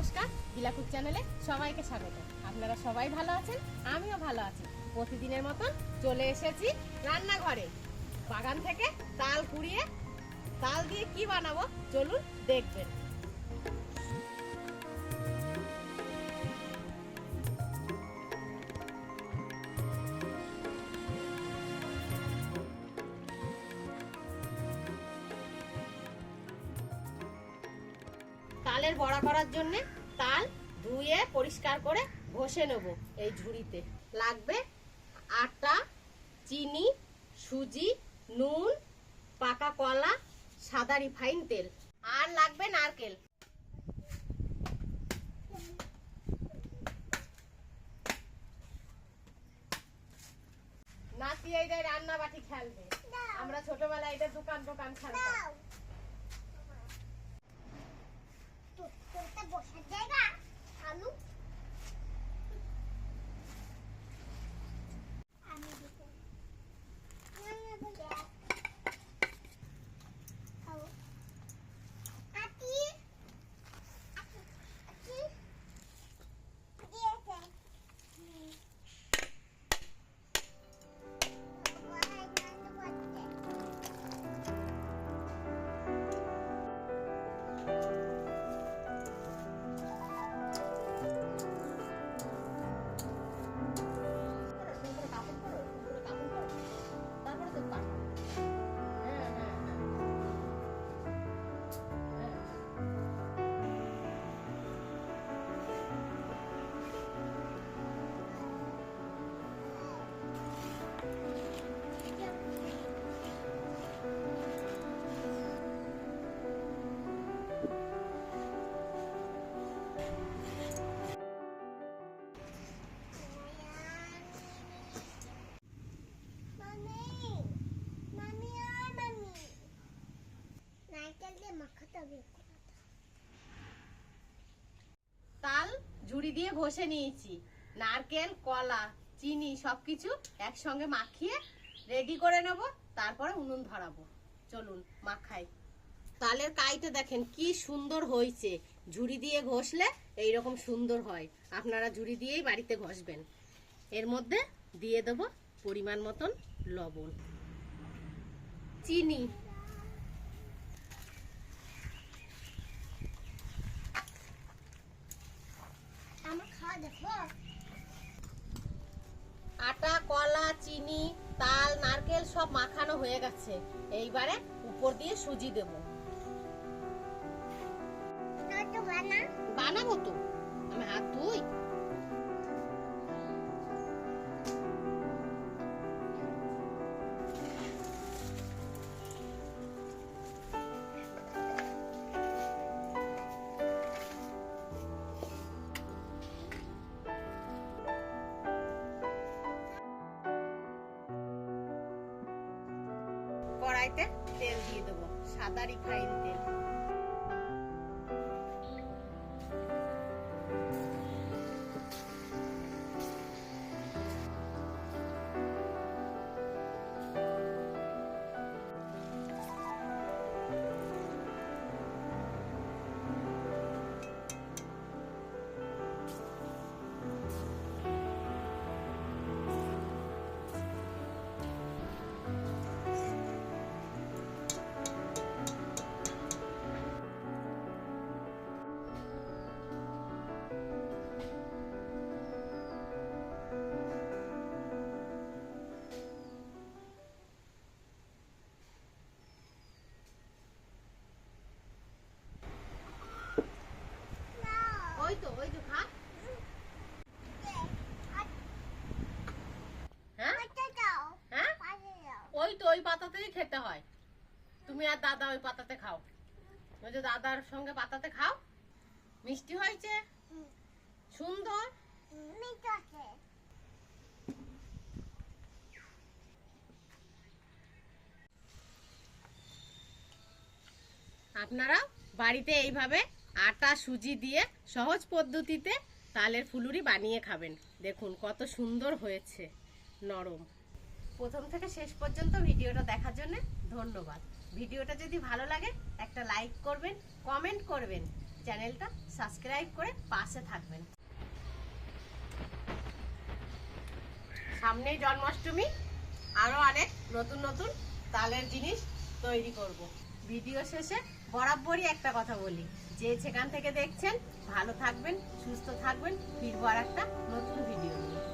নমস্কার বিলাকুক চ্যানেলে সবাইকে স্বাগত। আপনারা সবাই ভালো আছেন? আমিও ভালো আছি। প্রতিদিনের মতন চলে এসেছি রান্নাঘরে। বাগান থেকে তাল কুড়িয়ে, তাল দিয়ে কি বানাবো? চলুন দেখবেন। তালের বড়া করার জন্য তাল ধুয়ে পরিষ্কার করে ঘষে নেব এই ঝুড়িতে। লাগবে আটা চিনি সুজি নুন পাকা কলা সাদা রিফাইন তেল। আর লাগবে নারকেল। নাতি এই রান্না বাটি খেলবে আমরা ছোটবেলায় এটা দোকান দোকান খেলতাম তাল, ঝুড়ি দিয়ে ঘষে নিয়েছি। নারকেল, কলা, চিনি সবকিছু একসঙ্গে মাখিয়ে রেডি করে নেব, তারপরে উনুন ধরাবো। চলুন, মাখাই। তালের কাইটা দেখেন কি সুন্দর হয়েছে। ঝুড়ি দিয়ে ঘষলে এই রকম সুন্দর হয়। আপনারা ঝুড়ি দিয়েই বাড়িতে ঘষবেন। এর মধ্যে দিয়ে দেবো পরিমাণ মতন লবণ। চিনি আমার খাওয়া দেখো আটা কলা চিনি তাল নারকেল সব মাখানো হয়ে গেছে। এইবারে উপর দিয়ে সুজি দেব। বানাবো তো। আমি হাত ধুই কড়াইতে তেল দিয়ে দেবো সাদা রিফাইন তেল। হ্যাঁ? হ্যাঁ? ওই পাতাতেই খেতে হয়। তুমি আর দাদা ওই পাতাতে দাদার সঙ্গে পাতাতে খাও। মিষ্টি হয়েছে? সুন্দর? আপনারা বাড়িতে এইভাবে আটা, সুজি দিয়ে সহজ পদ্ধতিতে তালের ফুলুরি বানিয়ে খাবেন। দেখুন কত সুন্দর হয়েছে, নরম। প্রথম থেকে শেষ পর্যন্ত ভিডিওটা দেখার জন্য ধন্যবাদ। ভিডিওটা যদি ভালো লাগে, একটা লাইক করবেন, কমেন্ট করবেন, চ্যানেলটা সাবস্ক্রাইব করে পাশে থাকবেন। সামনেই জন্মাষ্টমী, আরও অনেক নতুন নতুন তালের জিনিস তৈরি করব। ভিডিও শেষে বরাবরই একটা কথা বলি যে সেখান থেকে দেখছেন ভালো থাকবেন সুস্থ থাকবেন। ফিরবো আর একটা নতুন ভিডিও নিয়ে।